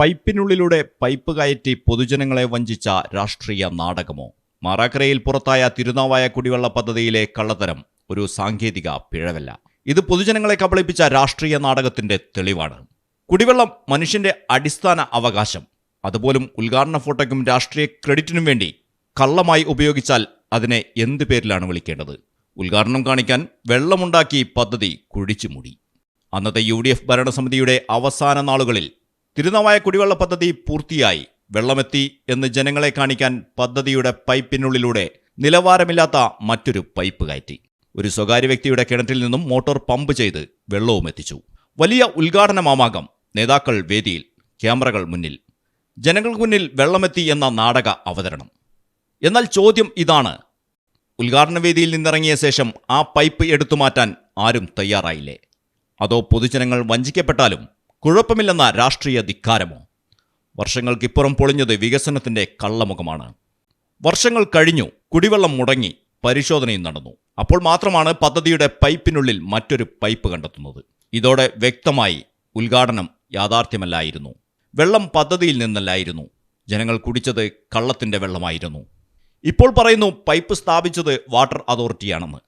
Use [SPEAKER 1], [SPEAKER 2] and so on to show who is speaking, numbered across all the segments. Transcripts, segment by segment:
[SPEAKER 1] പൈപ്പിനുള്ളിലൂടെ pipe കയറ്റി പൊതുജനങ്ങളെ വഞ്ചിച്ച രാഷ്ട്രീയ നാടകമോ? മാറാക്കരയിൽ പുറത്തായ തിരുനാവായ കുടിവെള്ള പദ്ധതിയിലെ കള്ളത്തരം ഒരു സാങ്കേതിക പിഴവല്ല. ഇത് പൊതുജനങ്ങളെ കബളിപ്പിച്ച രാഷ്ട്രീയ നാടകത്തിന്റെ തെളിവാണ്. കുടിവെള്ളം മനുഷ്യന്റെ അടിസ്ഥാന അവകാശം. അതുപോലും ഉദ്ഘാടന ഫോട്ടോയ്ക്കും രാഷ്ട്രീയ ക്രെഡിറ്റിനും വേണ്ടി കള്ളമായി ഉപയോഗിച്ചാൽ അതിനെ എന്ത് പേരിലാണ് വിളിക്കേണ്ടത്? ഉദ്ഘാടനം കാണിക്കാൻ വെള്ളമുണ്ടാക്കി പദ്ധതി കുഴിച്ചു മൂടി അന്നത്തെ യു ഡി എഫ് ഭരണസമിതിയുടെ അവസാന നാളുകളിൽ തിരുനാവായ കുടിവെള്ള പദ്ധതി പൂർത്തിയായി. വെള്ളമെത്തി എന്ന് ജനങ്ങളെ കാണിക്കാൻ പദ്ധതിയുടെ പൈപ്പിനുള്ളിലൂടെ നിലവാരമില്ലാത്ത മറ്റൊരു പൈപ്പ് കയറ്റി. ഒരു സ്വകാര്യ വ്യക്തിയുടെ കിണറ്റിൽ നിന്നും മോട്ടോർ പമ്പ് ചെയ്ത് വെള്ളവും എത്തിച്ചു. വലിയ ഉദ്ഘാടന മാമാകം നേതാക്കൾ വേദിയിൽ ക്യാമറകൾ മുന്നിൽ. ജനങ്ങൾക്ക് മുന്നിൽ വെള്ളമെത്തി എന്ന നാടക അവതരണം. എന്നാൽ ചോദ്യം ഇതാണ്. ഉദ്ഘാടന വേദിയിൽ നിന്നിറങ്ങിയ ശേഷം ആ പൈപ്പ് എടുത്തു മാറ്റാൻ ആരും തയ്യാറായില്ലേ? അതോ പൊതുജനങ്ങൾ വഞ്ചിക്കപ്പെട്ടാലും കുഴപ്പമില്ലെന്ന രാഷ്ട്രീയ ധിക്കാരമോ? വർഷങ്ങൾക്കിപ്പുറം പൊളിഞ്ഞത് വികസനത്തിന്റെ കള്ളമുഖമാണ്. വർഷങ്ങൾ കഴിഞ്ഞു കുടിവെള്ളം മുടങ്ങി പരിശോധനയും നടന്നു. അപ്പോൾ മാത്രമാണ് പദ്ധതിയുടെ പൈപ്പിനുള്ളിൽ മറ്റൊരു പൈപ്പ് കണ്ടെത്തുന്നത്. ഇതോടെ വ്യക്തമായി ഉദ്ഘാടനം യാഥാർത്ഥ്യമല്ലായിരുന്നു. വെള്ളം പദ്ധതിയിൽ നിന്നല്ലായിരുന്നു. ജനങ്ങൾ കുടിച്ചത് കള്ളത്തിന്റെ വെള്ളമായിരുന്നു. ഇപ്പോൾ പറയുന്നു പൈപ്പ് സ്ഥാപിച്ചത് വാട്ടർ അതോറിറ്റിയാണെന്ന്.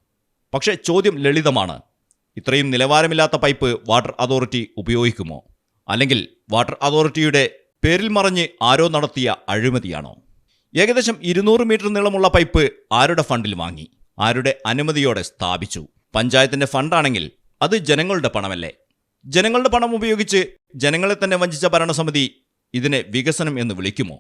[SPEAKER 1] പക്ഷേ ചോദ്യം ലളിതമാണ്. ഇത്രയും നിലവാരമില്ലാത്ത പൈപ്പ് വാട്ടർ അതോറിറ്റി ഉപയോഗിക്കുമോ? അല്ലെങ്കിൽ വാട്ടർ അതോറിറ്റിയുടെ പേരിൽ മറിഞ്ഞ് ആരോ നടത്തിയ അഴിമതിയാണോ? ഏകദേശം ഇരുന്നൂറ് മീറ്റർ നീളമുള്ള പൈപ്പ് ആരുടെ ഫണ്ടിൽ വാങ്ങി? ആരുടെ അനുമതിയോടെ സ്ഥാപിച്ചു? പഞ്ചായത്തിന്റെ ഫണ്ടാണെങ്കിൽ അത് ജനങ്ങളുടെ പണമല്ലേ? ജനങ്ങളുടെ പണം ഉപയോഗിച്ച് ജനങ്ങളെ തന്നെ വഞ്ചിച്ച ഭരണസമിതി ഇതിനെ വികസനം എന്ന് വിളിക്കുമോ?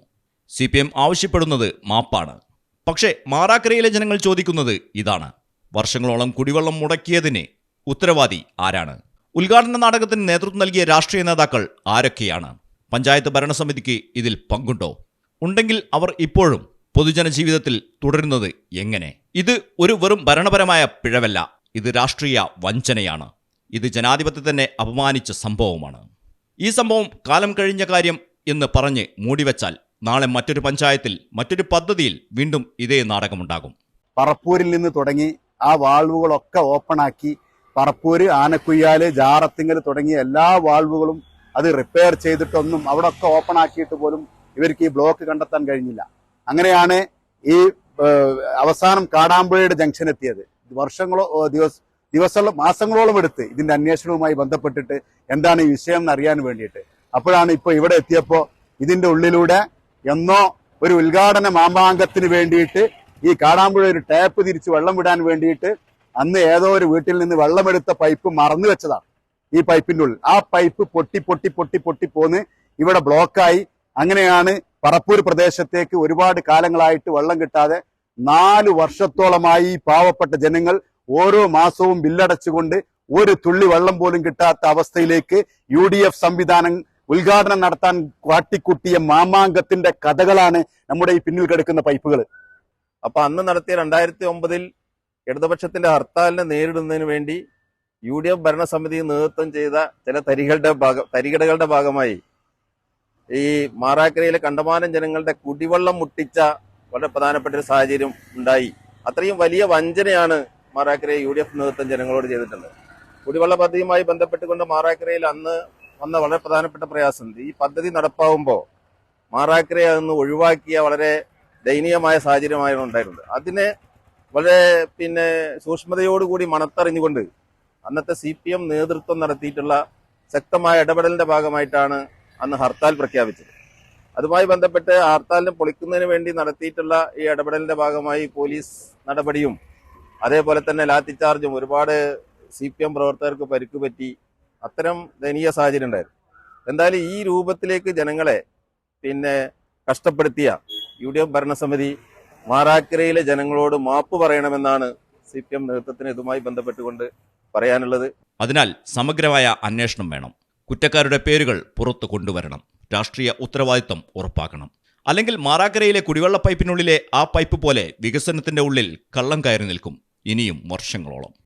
[SPEAKER 1] സി പി എം ആവശ്യപ്പെടുന്നത് മാപ്പാണ്. പക്ഷേ മാറാക്കരയിലെ ജനങ്ങൾ ചോദിക്കുന്നത് ഇതാണ്. വർഷങ്ങളോളം കുടിവെള്ളം മുടക്കിയതിന് ഉത്തരവാദി ആരാണ്? ഉദ്ഘാടന നാടകത്തിന് നേതൃത്വം നൽകിയ രാഷ്ട്രീയ നേതാക്കൾ ആരൊക്കെയാണ്? പഞ്ചായത്ത് ഭരണസമിതിക്ക് ഇതിൽ പങ്കുണ്ടോ? ഉണ്ടെങ്കിൽ അവർ ഇപ്പോഴും പൊതുജന ജീവിതത്തിൽ തുടരുന്നത് എങ്ങനെ? ഇത് ഒരു വെറും ഭരണപരമായ പിഴവല്ല. ഇത് രാഷ്ട്രീയ വഞ്ചനയാണ്. ഇത് ജനാധിപത്യത്തെ അപമാനിച്ച സംഭവമാണ്. ഈ സംഭവം കാലം കഴിഞ്ഞ കാര്യം എന്ന് പറഞ്ഞ് മൂടിവെച്ചാൽ നാളെ മറ്റൊരു പഞ്ചായത്തിൽ മറ്റൊരു പദ്ധതിയിൽ വീണ്ടും ഇതേ നാടകമുണ്ടാകും.
[SPEAKER 2] പറപ്പൂരിൽ നിന്ന് തുടങ്ങി ആ വാൾവുകളൊക്കെ ഓപ്പണാക്കി പറപ്പൂര് ആനക്കുയ്യാൽ ജാറത്തിങ്ങൽ തുടങ്ങിയ എല്ലാ വാൾവുകളും അത് റിപ്പയർ ചെയ്തിട്ടൊന്നും അവിടെ ഒക്കെ ഓപ്പൺ ആക്കിയിട്ട് പോലും ഇവർക്ക് ഈ ബ്ലോക്ക് കണ്ടെത്താൻ കഴിഞ്ഞില്ല. അങ്ങനെയാണ് ഈ അവസാനം കാടാമ്പുഴയുടെ ജംഗ്ഷൻ എത്തിയത്. വർഷങ്ങളോ ദിവസ ദിവസങ്ങളോ മാസങ്ങളോളം എടുത്ത് ഇതിന്റെ അന്വേഷണവുമായി ബന്ധപ്പെട്ടിട്ട് എന്താണ് ഈ വിഷയം എന്ന് അറിയാൻ വേണ്ടിയിട്ട്. അപ്പോഴാണ് ഇപ്പൊ ഇവിടെ എത്തിയപ്പോൾ ഇതിന്റെ ഉള്ളിലൂടെ എന്നോ ഒരു ഉദ്ഘാടന മാമാങ്കത്തിന് വേണ്ടിയിട്ട് ഈ കാടാമ്പുഴ ഒരു ടാപ്പ് തിരിച്ച് വെള്ളം വിടാൻ വേണ്ടിയിട്ട് അന്ന് ഏതോ ഒരു വീട്ടിൽ നിന്ന് വെള്ളമെടുത്ത പൈപ്പ് മറന്നു വെച്ചതാണ് ഈ പൈപ്പിന്റെ ഉള്ളിൽ. ആ പൈപ്പ് പൊട്ടി പൊട്ടി പൊട്ടി പൊട്ടി പോന്ന് ഇവിടെ ബ്ലോക്കായി. അങ്ങനെയാണ് പറപ്പൂർ പ്രദേശത്തേക്ക് ഒരുപാട് കാലങ്ങളായിട്ട് വെള്ളം കിട്ടാതെ നാല് വർഷത്തോളമായി പാവപ്പെട്ട ജനങ്ങൾ ഓരോ മാസവും ബില്ലടച്ചുകൊണ്ട് ഒരു തുള്ളി വെള്ളം പോലും കിട്ടാത്ത അവസ്ഥയിലേക്ക് യു ഡി എഫ് സംവിധാനം ഉദ്ഘാടനം നടത്താൻ കാട്ടിക്കുട്ടിയ മാമാങ്കത്തിന്റെ കഥകളാണ് നമ്മുടെ ഈ പിന്നിൽ കിടക്കുന്ന പൈപ്പുകൾ.
[SPEAKER 3] അപ്പൊ അന്ന് നടത്തിയ രണ്ടായിരത്തി ഒമ്പതിൽ ഇടതുപക്ഷത്തിന്റെ ഹർത്താലിനെ നേരിടുന്നതിന് വേണ്ടി യു ഡി എഫ് ഭരണസമിതി നേതൃത്വം ചെയ്ത ചില തരികളുടെ ഭാഗം തരികടകളുടെ ഭാഗമായി ഈ മാറാക്കരയിലെ കണ്ടമാനം ജനങ്ങളുടെ കുടിവെള്ളം മുട്ടിച്ച വളരെ പ്രധാനപ്പെട്ട ഒരു സാഹചര്യം ഉണ്ടായി. അത്രയും വലിയ വഞ്ചനയാണ് മാറാക്കരയെ യു ഡി എഫ് നേതൃത്വം ജനങ്ങളോട് ചെയ്തിട്ടുള്ളത്. കുടിവെള്ള പദ്ധതിയുമായി ബന്ധപ്പെട്ടുകൊണ്ട് മാറാക്കരയിൽ അന്ന് വന്ന വളരെ പ്രധാനപ്പെട്ട പ്രയാസം. ഈ പദ്ധതി നടപ്പാവുമ്പോൾ മാറാക്കരയെ അന്ന് ഒഴിവാക്കിയ വളരെ ദയനീയമായ സാഹചര്യമായിരുന്നു ഉണ്ടായിരുന്നത്. അതിനെ വളരെ പിന്നെ സൂക്ഷ്മതയോടുകൂടി മണത്തറിഞ്ഞുകൊണ്ട് അന്നത്തെ സി പി എം നേതൃത്വം നടത്തിയിട്ടുള്ള ശക്തമായ ഇടപെടലിന്റെ ഭാഗമായിട്ടാണ് അന്ന് ഹർത്താൽ പ്രഖ്യാപിച്ചത്. അതുമായി ബന്ധപ്പെട്ട് ഹർത്താലിനെ പൊളിക്കുന്നതിന് വേണ്ടി നടത്തിയിട്ടുള്ള ഈ ഇടപെടലിന്റെ ഭാഗമായി പോലീസ് നടപടിയും അതേപോലെ തന്നെ ലാത്തിച്ചാർജും ഒരുപാട് സി പി എം പ്രവർത്തകർക്ക് പരിക്ക് പറ്റി അത്തരം ദയനീയ സാഹചര്യം ഉണ്ടായിരുന്നു. എന്തായാലും ഈ രൂപത്തിലേക്ക് ജനങ്ങളെ പിന്നെ കഷ്ടപ്പെടുത്തിയ യു ഡി എഫ് ഭരണസമിതി മാറാക്കരയിലെ ജനങ്ങളോട് മാപ്പ് പറയണമെന്നാണ് സി പി എം നേതൃത്വത്തിന് ഇതുമായി ബന്ധപ്പെട്ടുകൊണ്ട് പറയാനുള്ളത്.
[SPEAKER 1] അതിനാൽ സമഗ്രമായ അന്വേഷണം വേണം. കുറ്റക്കാരുടെ പേരുകൾ പുറത്തു കൊണ്ടുവരണം. രാഷ്ട്രീയ ഉത്തരവാദിത്തം ഉറപ്പാക്കണം. അല്ലെങ്കിൽ മാറാക്കരയിലെ കുടിവെള്ള പൈപ്പിനുള്ളിലെ ആ പൈപ്പ് പോലെ വികസനത്തിന്റെ ഉള്ളിൽ കള്ളം കയറി നിൽക്കും. ഇനിയും വർഷങ്ങളോളം.